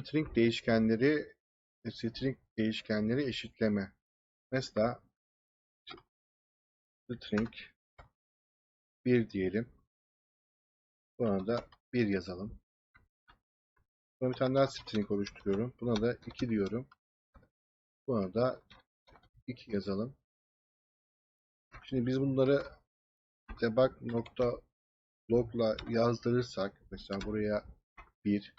string değişkenleri string değişkenleri eşitleme. Mesela string 1 diyelim. Buna da 1 yazalım. Sonra bir tane daha string oluşturuyorum. Buna da 2 diyorum. Buna da 2 yazalım. Şimdi biz bunları debug nokta log'la yazdırırsak mesela buraya 1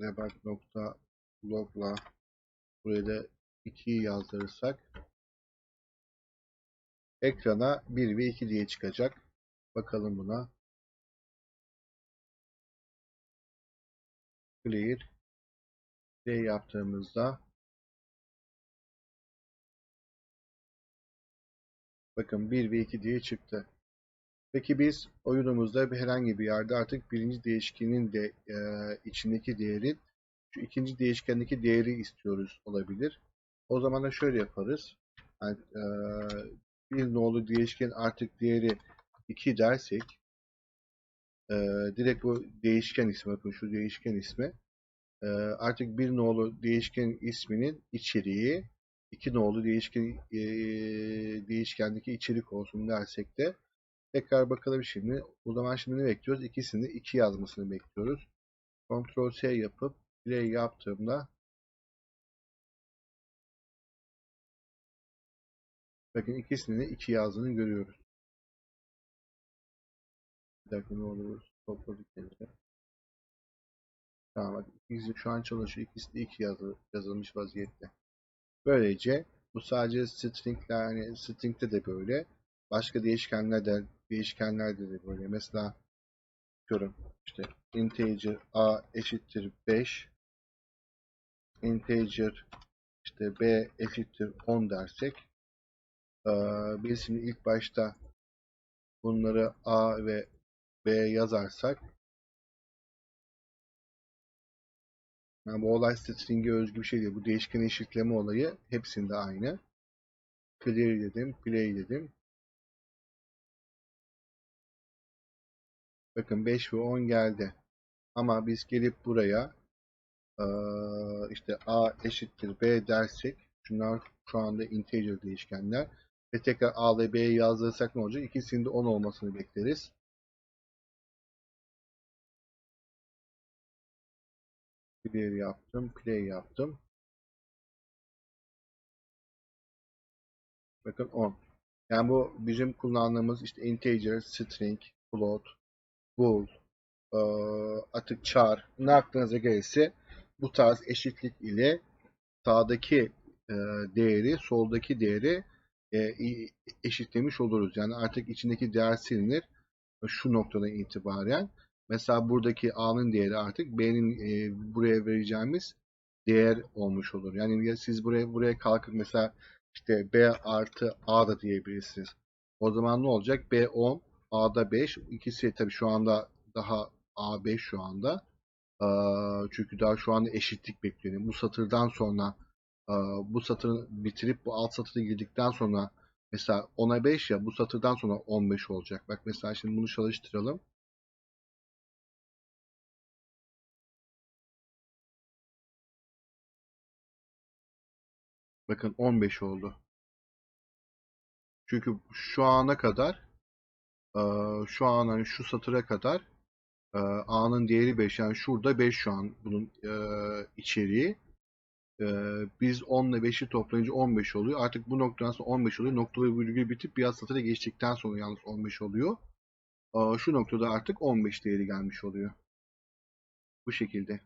debug nokta log'la buraya da 2'yi yazdırırsak ekrana 1 ve 2 diye çıkacak. Bakalım buna. Clear play yaptığımızda bakın 1 ve 2 diye çıktı. Peki biz oyunumuzda bir herhangi bir yerde artık birinci değişkenin de e, içindeki değerin şu ikinci değişkendeki değeri istiyoruz olabilir. O zaman da şöyle yaparız. Yani, e, bir nolu değişken artık değeri 2 dersek e, direkt bu değişken ismi bakın şu değişken ismi e, artık bir nolu değişken isminin içeriği iki nolu değişken e, değişkendeki içerik olsun dersek de tekrar bakalım şimdi. O zaman şimdi ne bekliyoruz? İkisini 2 iki yazmasını bekliyoruz. Ctrl C yapıp play yaptığımda bakın ikisini de 2 yazdığını görüyoruz. Bir dakika ne olur? Topladık elinde. Tamam bak ikisi şu an çalışıyor. İkisi de 2 yazı, yazılmış vaziyette. Böylece bu sadece stringler yani string'de de böyle. Başka değişkenlerde değişkenlerde de böyle. Mesela diyorum işte integer a eşittir 5 integer işte b eşittir 10 dersek biz şimdi ilk başta bunları a ve b yazarsak Yani bu olay string'e özgü bir şey değil. Bu değişken eşitleme olayı hepsinde aynı. Clear dedim, play dedim. Bakın 5 ve 10 geldi. Ama biz gelip buraya işte a eşittir b dersek şunlar şu anda integer değişkenler ve tekrar a ile b'yi yazdırırsak ne olacak? İkisinde 10 olmasını bekleriz. Clear yaptım. Play yaptım. Bakın 10. Yani bu bizim kullandığımız işte integer, string, float, bool, e, atık char ne aklınıza gelirse bu tarz eşitlik ile sağdaki e, değeri soldaki değeri e, eşitlemiş oluruz. Yani artık içindeki değer silinir şu noktadan itibaren Mesela buradaki A'nın değeri artık B'nin e, buraya vereceğimiz değer olmuş olur. Yani siz buraya buraya kalkıp mesela işte B artı A da diyebilirsiniz. O zaman ne olacak? B 10, A'da 5. İkisi tabii şu anda daha A 5 şu anda. Çünkü daha şu anda eşitlik bekliyor. bu satırdan sonra bu satırı bitirip bu alt satırı girdikten sonra mesela 10'a 5 ya bu satırdan sonra 15 olacak. Bak mesela şimdi bunu çalıştıralım. Bakın 15 oldu. Çünkü şu ana kadar şu an hani şu satıra kadar A'nın değeri 5 yani şurada 5 şu an bunun içeriği. Biz 10 ile 5'i toplayınca 15 oluyor. Artık bu noktadan sonra 15 oluyor. Nokta ve virgül bitip biraz satıra geçtikten sonra yalnız 15 oluyor. Şu noktada artık 15 değeri gelmiş oluyor. Bu şekilde.